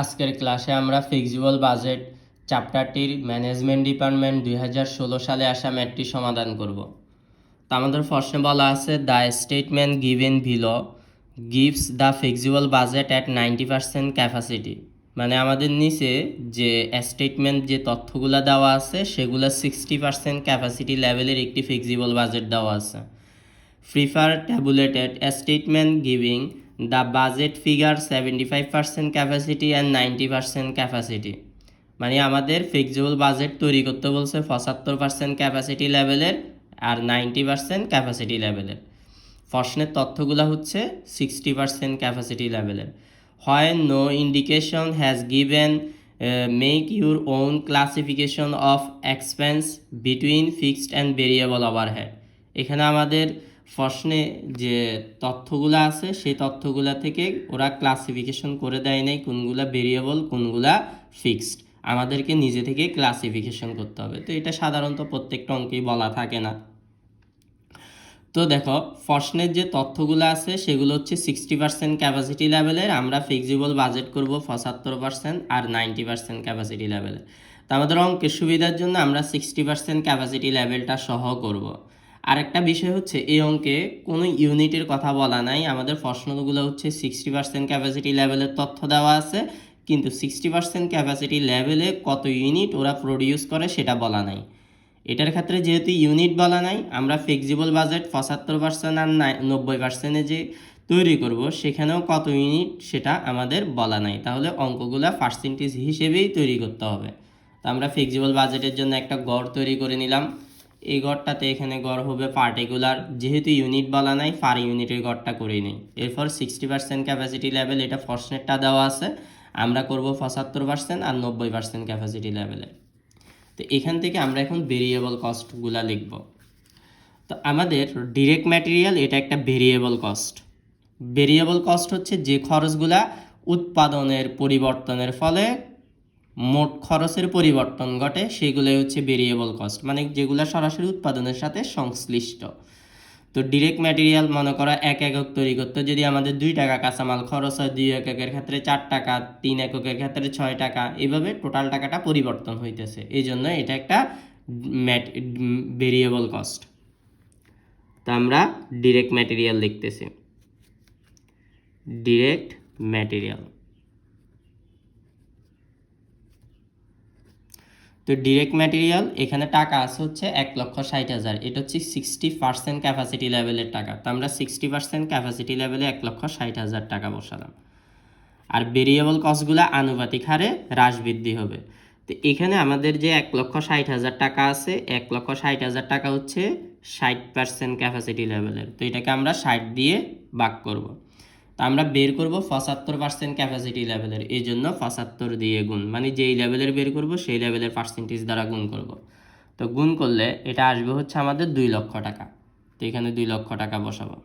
আজকের ক্লাসে আমরা ফিক্সিবল বাজেট চ্যাপ্টারটির ম্যানেজমেন্ট ডিপার্টমেন্ট দুই হাজার ষোলো সালে আসা ম্যাটটি সমাধান করব। তো আমাদের প্রশ্নে বলা আছে the statement given below gives the flexible budget at ninety percent capacity মানে আমাদের নিচে যে স্টেটমেন্ট যে তথ্যগুলো দেওয়া আছে, সেগুলো সিক্সটি পার্সেন্ট ক্যাপাসিটি লেভেলের একটি ফিক্সিবল বাজেট দেওয়া আছে। Prepare tabulated statement tabulated a budget figure seventy budget figure 75% capacity and 90% মানে আমাদের ফিক্সিবল বাজেট তৈরি করতে বলছে পঁচাত্তর পার্সেন্ট ক্যাপাসিটি লেভেলের আর নাইনটি পার্সেন্ট ক্যাপাসিটি লেভেলের প্রশ্নের তথ্যগুলো হচ্ছে সিক্সটি পার্সেন্ট ক্যাপাসিটি লেভেলের হয় no indication has given make your own classification of expense between fixed and variable overhead এখানে আমাদের প্রশ্নে যে তথ্যগুলো আছে, সেই তথ্যগুলো থেকে ওরা ক্লাসিফিকেশন করে দেয় নাই কোনগুলা ভেরিয়েবল কোনগুলা ফিক্সড আমাদেরকে নিজে থেকে ক্লাসিফিকেশন করতে হবে। তো এটা সাধারণত প্রত্যেকটা অঙ্কেই বলা থাকে না। তো দেখো, প্রশ্নের যে তথ্যগুলো আছে, সেগুলো হচ্ছে সিক্সটি পার্সেন্ট ক্যাপাসিটি লেভেলের আমরা ফিক্সিবল বাজেট করব পঁচাত্তর পার্সেন্ট আর নাইনটি পার্সেন্ট ক্যাপাসিটি লেভেলের তো আমাদের অঙ্কের সুবিধার জন্য আমরা সিক্সটি পার্সেন্ট ক্যাপাসিটি লেভেলটা সহ করব। আরেকটা বিষয় হচ্ছে, এই অঙ্কে কোনো ইউনিটের কথা বলা নাই। আমাদের প্রশ্নগুলো হচ্ছে সিক্সটি পার্সেন্ট ক্যাপাসিটি লেভেলের তথ্য দেওয়া আছে, কিন্তু সিক্সটি পার্সেন্ট ক্যাপাসিটি লেভেলে কত ইউনিট ওরা প্রডিউস করে সেটা বলা নাই। এটার ক্ষেত্রে যেহেতু ইউনিট বলা নাই, আমরা ফ্লেক্সিবল বাজেট পঁচাত্তর পার্সেন্ট আর নব্বই পার্সেন্টে যে তৈরি করব, সেখানেও কত ইউনিট সেটা আমাদের বলা নাই। তাহলে অঙ্কগুলো পার্সেন্টেজ হিসেবেই তৈরি করতে হবে। তো আমরা ফ্লেক্সিবল বাজেটের জন্য একটা গড় তৈরি করে নিলাম। এই গড়টাতে এখানে গড় হবে পার্টিকুলার যেহেতু ইউনিট বলা নাই পার ইউনিটের গড়টা করেই নেই। এরপর সিক্সটি পার্সেন্ট ক্যাপাসিটি লেভেল এটা ফর্সনেটটা দেওয়া আছে। আমরা করব পঁচাত্তর পার্সেন্ট আর নব্বই পার্সেন্ট ক্যাপাসিটি লেভেলে তো এখান থেকে আমরা এখন ভেরিয়েবল কস্টগুলা লিখব। তো আমাদের ডিরেক্ট ম্যাটেরিয়াল এটা একটা ভেরিয়েবল কস্ট ভেরিয়েবল কস্ট হচ্ছে যে খরচগুলা উৎপাদনের পরিবর্তনের ফলে মোট খরচের পরিবর্তন ঘটে, সেগুলোই হচ্ছে ভেরিয়েবল কস্ট মানে যেগুলো সরাসরি উৎপাদনের সাথে সংশ্লিষ্ট। তো ডিরেক্ট ম্যাটেরিয়াল মনে করা এক একক তৈরি করতে যদি আমাদের দুই টাকা কাঁচামাল খরচ হয় দুই এককের ক্ষেত্রে চার টাকা, তিন এককের ক্ষেত্রে ছয় টাকা এইভাবে টোটাল টাকাটা পরিবর্তন হইতেছে। এই জন্য এটা একটা ভেরিয়েবল কস্ট তা আমরা ডিরেক্ট ম্যাটেরিয়াল লিখতেছি ডিরেক্ট ম্যাটেরিয়াল তো ডিরেক্ট ম্যাটেরিয়াল এখানে টাকা আছে হচ্ছে এক লক্ষ ষাট হাজার। এটা হচ্ছে সিক্সটি পার্সেন্ট ক্যাপাসিটি লেভেলের টাকা। তো আমরা সিক্সটি পার্সেন্ট ক্যাপাসিটি লেভেলে এক লক্ষ ষাট হাজার টাকা বসালাম। আর ভেরিয়েবল কস্টগুলো আনুপাতিক হারে হ্রাস বৃদ্ধি হবে। তো এখানে আমাদের যে এক লক্ষ ষাট হাজার টাকা আছে, এক লক্ষ ষাট হাজার টাকা হচ্ছে ষাট পার্সেন্ট ক্যাপাসিটি লেভেলের তো এটাকে আমরা ষাট দিয়ে ভাগ করব। তো আমরা বের করব পঁচাত্তর পার্সেন্ট ক্যাপাসিটি লেভেলের এই জন্য পঁচাত্তর দিয়ে গুণ। মানে যেই লেভেলের বের করব, সেই লেভেলের পার্সেন্টেজ দ্বারা গুণ করব। তো গুণ করলে এটা আসবে হচ্ছে আমাদের দুই লক্ষ টাকা। তো এখানে দুই লক্ষ টাকা বসাবো।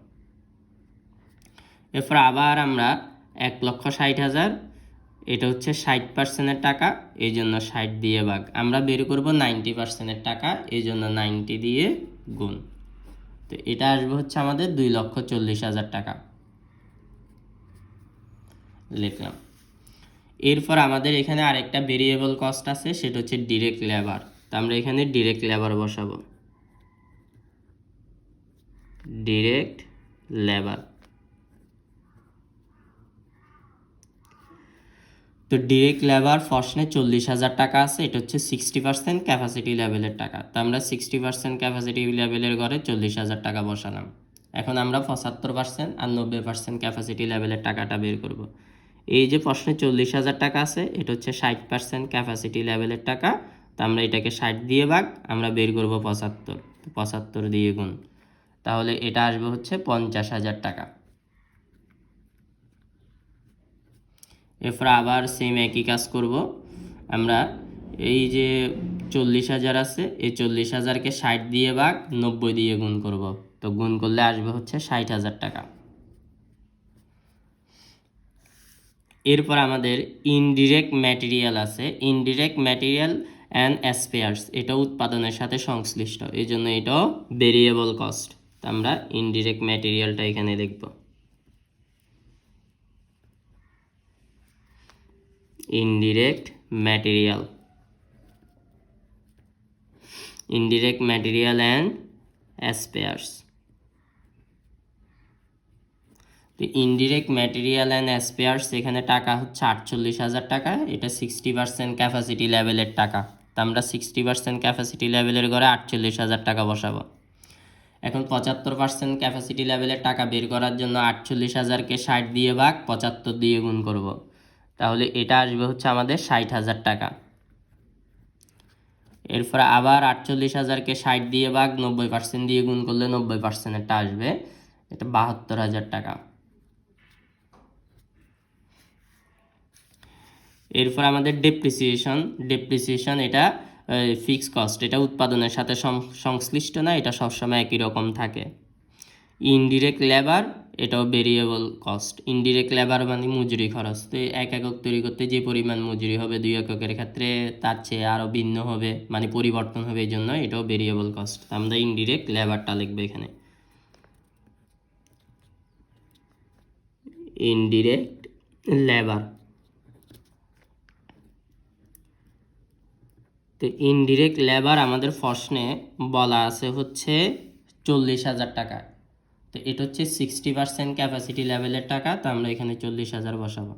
এরপর আবার আমরা এক লক্ষ ষাট হাজার, এটা হচ্ছে ষাট পার্সেন্টের টাকা, এই জন্য ষাট দিয়ে ভাগ। আমরা বের করব নাইনটি পার্সেন্টের টাকা, এই জন্য নাইনটি দিয়ে গুণ। তো এটা আসবে হচ্ছে আমাদের দুই লক্ষ চল্লিশ হাজার টাকা। লিখলাম। এরপর আমাদের এখানে আরেকটা ভেরিয়েবল কস্ট আছে, সেটা হচ্ছে ডিরেক্ট লেবার তো আমরা এখানে ডিরেক্ট লেবার বসাবো। ডিরেক্ট লেবার তো ডিরেক্ট লেবার ফসনে চল্লিশ হাজার টাকা আছে, এটা হচ্ছে সিক্সটি পার্সেন্ট ক্যাপাসিটি লেভেলের টাকা। তো আমরা সিক্সটি পার্সেন্ট ক্যাপাসিটি লেভেলের ঘরে চল্লিশ হাজার টাকা বসালাম। এখন আমরা পঁচাত্তর পার্সেন্ট আর নব্বই পার্সেন্ট ক্যাপাসিটি লেভেলের টাকাটা বের করব। এই যে প্রশ্নে চল্লিশ হাজার টাকা আছে, এটা হচ্ছে ষাট পার্সেন্ট ক্যাপাসিটি লেভেলের টাকা। তো আমরা এটাকে ষাট দিয়ে ভাগ, আমরা বের করব পঁচাত্তর। পঁচাত্তর দিয়ে গুণ। তাহলে এটা আসবে হচ্ছে পঞ্চাশ হাজার টাকা। এরপর আবার সেম একই কাজ করব। আমরা এই যে চল্লিশ হাজার আছে, এই চল্লিশ হাজারকে ষাট দিয়ে ভাগ, নব্বই দিয়ে গুণ করব। তো গুণ করলে আসবে হচ্ছে ষাট হাজার টাকা। এরপর আমাদের ইনডিরেক্ট ম্যাটেরিয়াল আছে। ইনডিরেক্ট ম্যাটেরিয়াল অ্যান্ড অ্যাসপেয়ার্স এটা উৎপাদনের সাথে সংশ্লিষ্ট। এই জন্য এটাও ভেরিয়েবল কস্ট আমরা ইনডিরেক্ট ম্যাটেরিয়ালটা এখানে লিখব indirect material indirect material and spares তো ইনডিরেক্ট ম্যাটেরিয়াল অ্যান্ড অ্যাসপেয়ার্স এখানে টাকা হচ্ছে আটচল্লিশ হাজার টাকা। এটা সিক্সটি পার্সেন্ট ক্যাপাসিটি লেভেলের টাকা। তো আমরা সিক্সটি পার্সেন্ট ক্যাপাসিটি লেভেলের ঘরে আটচল্লিশ হাজার টাকা বসাবো। এখন পঁচাত্তর পার্সেন্ট ক্যাপাসিটি লেভেলের টাকা বের করার জন্য আটচল্লিশ হাজারকে ষাট দিয়ে ভাগ, পঁচাত্তর দিয়ে গুণ করব। তাহলে এটা আসবে হচ্ছে আমাদের ষাট হাজার টাকা। এরপর আবার আটচল্লিশ হাজারকে ষাট দিয়ে ভাগ, নব্বই পার্সেন্ট দিয়ে গুণ করলে নব্বই পার্সেন্টেরটা আসবে। এটা বাহাত্তর হাজার টাকা। এরপর আমাদের ডেপ্রিসিয়েশন ডেপ্রিসিয়েশন এটা ফিক্স কস্ট এটা উৎপাদনের সাথে সংশ্লিষ্ট না, এটা সবসময় একই রকম থাকে। ইনডিরেক্ট লেবার এটাও ভেরিয়েবল কস্ট ইনডিরেক্ট লেবার মানে মজুরি খরচ। তো এক একক তৈরি করতে যে পরিমাণ মজুরি হবে দুই এককের ক্ষেত্রে তার চেয়ে আরও ভিন্ন হবে মানে পরিবর্তন হবে এই জন্য এটাও ভেরিয়েবল কস্ট আমরা ইনডিরেক্ট লেবারটা লিখব এখানে। ইনডিরেক্ট লেবার তো ইনডিরেক্ট লেবার আমাদের প্রশ্নে বলা আছে হচ্ছে চল্লিশ হাজার টাকা। তো এটা হচ্ছে সিক্সটি পার্সেন্ট ক্যাপাসিটি লেভেলের টাকা, তো আমরা এখানে চল্লিশ হাজার বসাবো।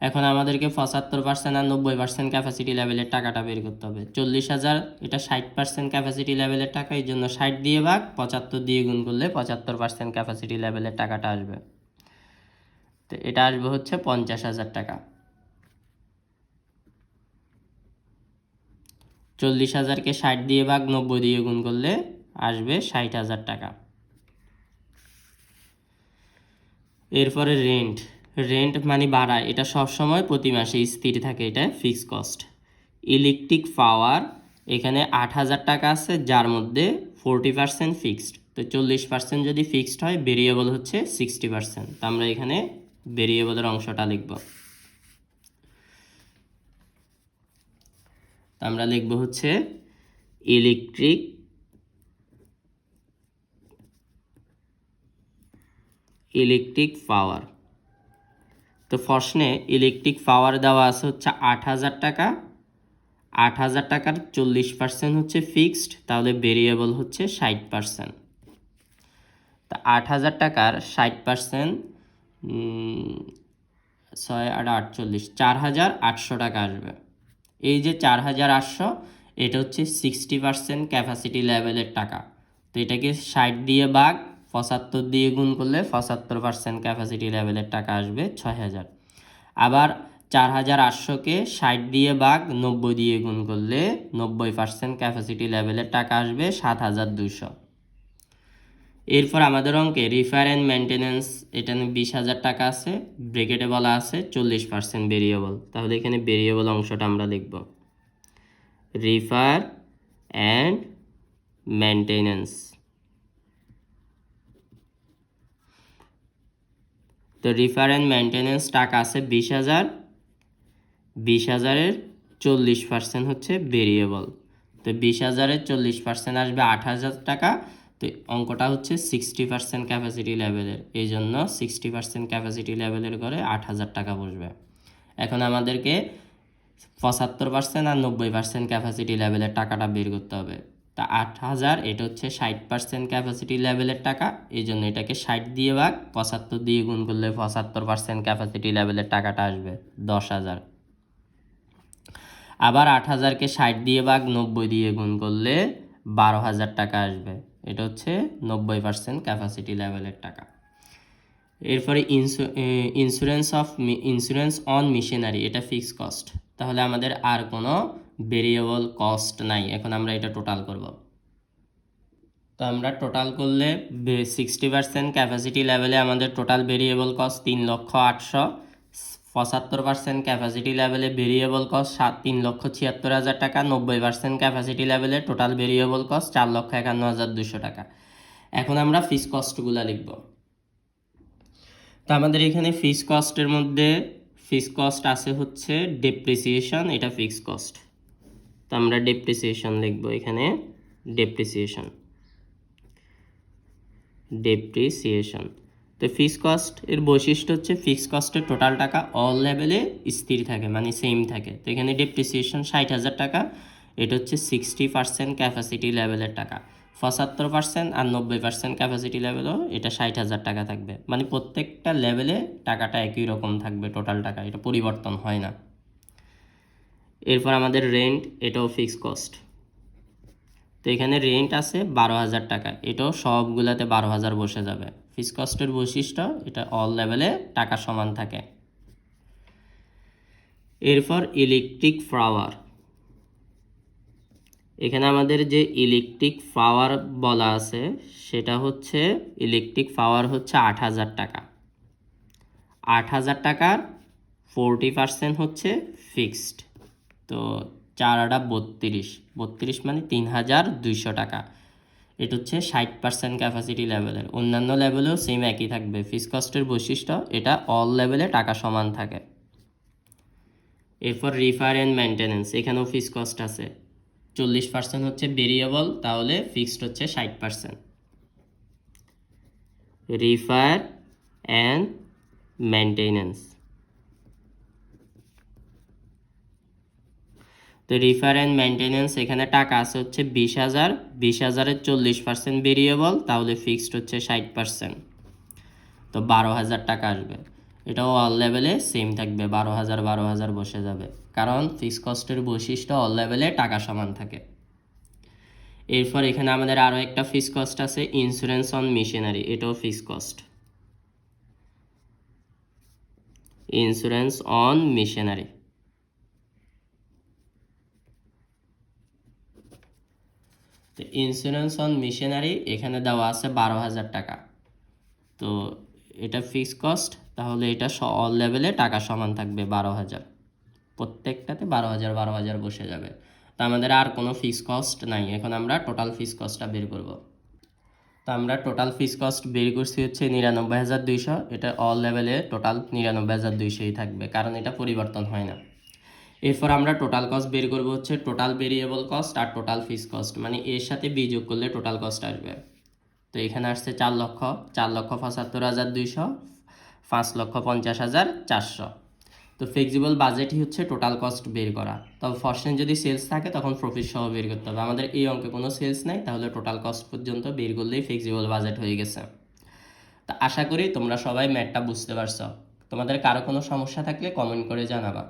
এখন আমাদেরকে পঁচাত্তর পার্সেন্ট আর নব্বই পার্সেন্ট ক্যাপাসিটি লেভেলের টাকাটা বের করতে হবে। চল্লিশ হাজার, এটা ষাট পার্সেন্ট ক্যাপাসিটি লেভেলের টাকা, এই জন্য ষাট দিয়ে ভাগ, পঁচাত্তর দিয়ে গুণ করলে পঁচাত্তর পার্সেন্ট ক্যাপাসিটি লেভেলের টাকাটা আসবে। তো এটা আসবে হচ্ছে পঞ্চাশ হাজার টাকা। চল্লিশ হাজারকে ষাট দিয়ে ভাগ নব্বই দিয়ে গুণ করলে আসবে ষাট হাজার টাকা। এরপরে রেন্ট রেন্ট মানে ভাড়া, এটা সবসময় প্রতি মাসে স্থির থাকে, এটা ফিক্স কস্ট ইলেকট্রিক পাওয়ার এখানে আট হাজার টাকা আছে, যার মধ্যে ফোরটি পার্সেন্ট ফিক্সড তো চল্লিশ পার্সেন্ট যদি ফিক্সড হয় ভেরিয়েবল হচ্ছে সিক্সটি পার্সেন্ট তো আমরা এখানে ভেরিয়েবলের অংশটা লিখব। আমরা লিখব হচ্ছে ইলেকট্রিক ইলেকট্রিক পাওয়ার তো প্রশ্নে ইলেকট্রিক পাওয়ার দেওয়া আছে হচ্ছে আট হাজার টাকা। আট হাজার টাকার চল্লিশ পার্সেন্ট হচ্ছে ফিক্সড তাহলে ভেরিয়েবল হচ্ছে ষাট পার্সেন্ট তা আট হাজার টাকার ষাট পার্সেন্ট ছয় আট আটচল্লিশ, চার হাজার আটশো টাকা আসবে। এই যে চার হাজার আটশো, এটা হচ্ছে সিক্সটি পার্সেন্ট ক্যাপাসিটি লেভেলের টাকা। তো এটাকে ষাট দিয়ে বাঘ পঁচাত্তর দিয়ে গুণ করলে পঁচাত্তর পার্সেন্ট ক্যাপাসিটি লেভেলের টাকা আসবে ছয় হাজার। আবার চার হাজার আটশোকে ষাট দিয়ে বাঘ নব্বই দিয়ে গুণ করলে নব্বই পার্সেন্ট ক্যাপাসিটি লেভেলের টাকা আসবে সাত হাজার দুশো এরপর আমাদের অঙ্কে রিফার অ্যান্ড মেনটেন্যান্স এটা বিশ হাজার টাকা আছে ব্রেকেটে বলা আছে, চল্লিশ পার্সেন্ট ভেরিয়েবল তাহলে এখানে ভেরিয়েবল অংশটা আমরা লিখব। রিফার অ্যান্ড মেনটেন্যান্স তো রিফার অ্যান্ড মেনটেন্যান্স টাকা আছে বিশ হাজার, বিশ হাজারের চল্লিশ পার্সেন্ট হচ্ছে ভেরিয়েবল তো বিশ হাজারের চল্লিশ পার্সেন্ট আসবে আট হাজার টাকা তো অঙ্কটা হচ্ছে সিক্সটি পার্সেন্ট ক্যাপাসিটি লেভেলের এই জন্য সিক্সটি পার্সেন্ট ক্যাপাসিটি লেভেলের করে আট হাজার টাকা বসবে। এখন আমাদেরকে পঁচাত্তর পার্সেন্ট আর নব্বই পার্সেন্ট ক্যাপাসিটি লেভেলের টাকাটা বের করতে হবে। তা আট হাজার, এটা হচ্ছে ষাট পার্সেন্ট ক্যাপাসিটি লেভেলের টাকা। এই জন্য এটাকে ষাট দিয়ে ভাগ, পঁচাত্তর দিয়ে গুণ করলে পঁচাত্তর পার্সেন্ট ক্যাপাসিটি লেভেলের টাকাটা আসবে দশ হাজার। আবার আট হাজারকে ষাট দিয়ে ভাগ, নব্বই দিয়ে গুণ করলে বারো হাজার টাকা আসবে। এটা হচ্ছে নব্বই পার্সেন্ট ক্যাপাসিটি লেভেলের টাকা। এরপরে insurance of insurance on machinery এটা ফিক্সড কস্ট তাহলে আমাদের আর কোনো ভেরিয়েবল কস্ট নাই। এখন আমরা এটা টোটাল করব। তো আমরা টোটাল করলে সিক্সটি পার্সেন্ট ক্যাপাসিটি লেভেলে আমাদের টোটাল ভেরিয়েবল কস্ট তিন লক্ষ আটশো। পঁচাত্তর পার্সেন্ট ক্যাপাসিটি লেভেলে ভেরিয়েবল কস্ট সাত, তিন লক্ষ ছিয়াত্তর হাজার টাকা, নব্বই পার্সেন্ট ক্যাপাসিটি লেভেলে টোটাল ভেরিয়েবল কস্ট চার লক্ষ একান্ন হাজার দুশো টাকা। এখন আমরা ফিস কস্টগুলো লিখব। তো আমাদের এখানে ফিস কস্টের মধ্যে ফিস কস্ট আছে হচ্ছে ডেপ্রিসিয়েশন এটা ফিক্স কস্ট তো আমরা ডেপ্রিসিয়েশন লিখব এখানে ডেপ্রিসিয়েশন ডেপ্রিসিয়েশন তো ফিক্স কস্ট এর বৈশিষ্ট্য হচ্ছে ফিক্স কস্টের টোটাল টাকা অল লেভেলে স্থির থাকে মানে সেম থাকে। তো এখানে ডেপ্রিসিয়েশন ষাট হাজার টাকা, এটা হচ্ছে সিক্সটি পার্সেন্ট ক্যাপাসিটি লেভেলের টাকা। পঁচাত্তর পার্সেন্ট আর নব্বই পার্সেন্ট ক্যাপাসিটি লেভেলও এটা ষাট হাজার টাকা থাকবে। মানে প্রত্যেকটা লেভেলে টাকাটা একই রকম থাকবে টোটাল টাকা, এটা পরিবর্তন হয় না। এরপর আমাদের রেন্ট এটাও ফিক্স কস্ট এখানে রেন্ট আছে বারো হাজার টাকা। এটাও সবগুলাতে বারো হাজার বসে যাবে। ফিক্স কস্টের বৈশিষ্ট্য, এটা অল লেভেলে টাকা সমান থাকে। এরপর ইলেকট্রিক ফ্লাওয়ার এখানে আমাদের যে ইলেকট্রিক পাওয়ার বলা আছে, সেটা হচ্ছে ইলেকট্রিক পাওয়ার হচ্ছে আট হাজার টাকা। আট হাজার টাকার ফোরটি পার্সেন্ট হচ্ছে ফিক্সড তো চার আটা বত্রিশ। বত্রিশ মানে তিন হাজার দুইশো টাকা। এটা হচ্ছে ষাট পার্সেন্ট ক্যাপাসিটি লেভেলের অন্যান্য লেভেলেও সেম একই থাকবে। ফিক্স কস্টের বৈশিষ্ট্য, এটা অল লেভেলে টাকা সমান থাকে। এরপর রিফার অ্যান্ড মেনটেন্যান্স এখানেও ফিক্স কস্ট আছে। চল্লিশ পার্সেন্ট হচ্ছে ভেরিয়েবল তাহলে ফিক্সড হচ্ছে ষাট পার্সেন্ট রিফার অ্যান্ড মেনটেনেন্স তো রিফার অ্যান্ড মেনটেনেন্স এখানে টাকা আছে হচ্ছে বিশ হাজার, বিশ হাজারের চল্লিশ পার্সেন্ট ভেরিয়েবল তাহলে ফিক্সড হচ্ছে ষাট পার্সেন্ট তো বারো হাজার টাকা আসবে। এটাও অল লেভেলে সেম থাকবে, বারো হাজার বারো হাজার বসে যাবে। কারণ ফিক্স কস্টের বৈশিষ্ট্য অল লেভেলে টাকা সমান থাকে। এরপর এখানে আমাদের আরও একটা ফিক্স কস্ট আছে ইন্স্যুরেন্স অন মেশিনারি এটাও fix cost insurance on machinery তো ইন্স্যুরেন্স অন মিশনারি এখানে দেওয়া আছে বারো হাজার টাকা। তো এটা ফিক্স কস্ট তাহলে এটা অল লেভেলে টাকা সমান থাকবে বারো হাজার। প্রত্যেকটাতে বারো হাজার বারো হাজার বসে যাবে। তো আমাদের আর কোনো ফিক্স কস্ট নাই। এখন আমরা টোটাল ফিক্স কস্টটা বের করব। তো আমরা টোটাল ফিক্স কস্ট বের করছি হচ্ছে নিরানব্বই হাজার দুইশো। এটা অল লেভেলে টোটাল নিরানব্বই হাজার দুইশোই থাকবে। কারণ এটা পরিবর্তন হয় না। এরপর আমরা টোটাল কস্ট বের করব হচ্ছে টোটাল ভেরিয়েবল কস্ট আর টোটাল ফিক্স কস্ট মানে এর সাথে বি যোগ করলে টোটাল কস্ট আসবে। তো এখানে আসছে চার লক্ষ চার লক্ষ পঁচাত্তর হাজার দুইশো, পাঁচ লক্ষ পঞ্চাশ হাজার চারশো। তো ফ্লেক্সিবল বাজেটই হচ্ছে টোটাল কস্ট বের করা। তবে ফার্স্টে যদি সেলস থাকে তখন প্রফিট সহ বের করতে হবে। আমাদের এই অঙ্কে কোনো সেলস নাই, তাহলে টোটাল কস্ট পর্যন্ত বের করলেই ফ্লেক্সিবল বাজেট হয়ে গেছে। তা আশা করি তোমরা সবাই ম্যাটটা বুঝতে পারছ। তোমাদের কারও কোনো সমস্যা থাকলে কমেন্ট করে জানাবা।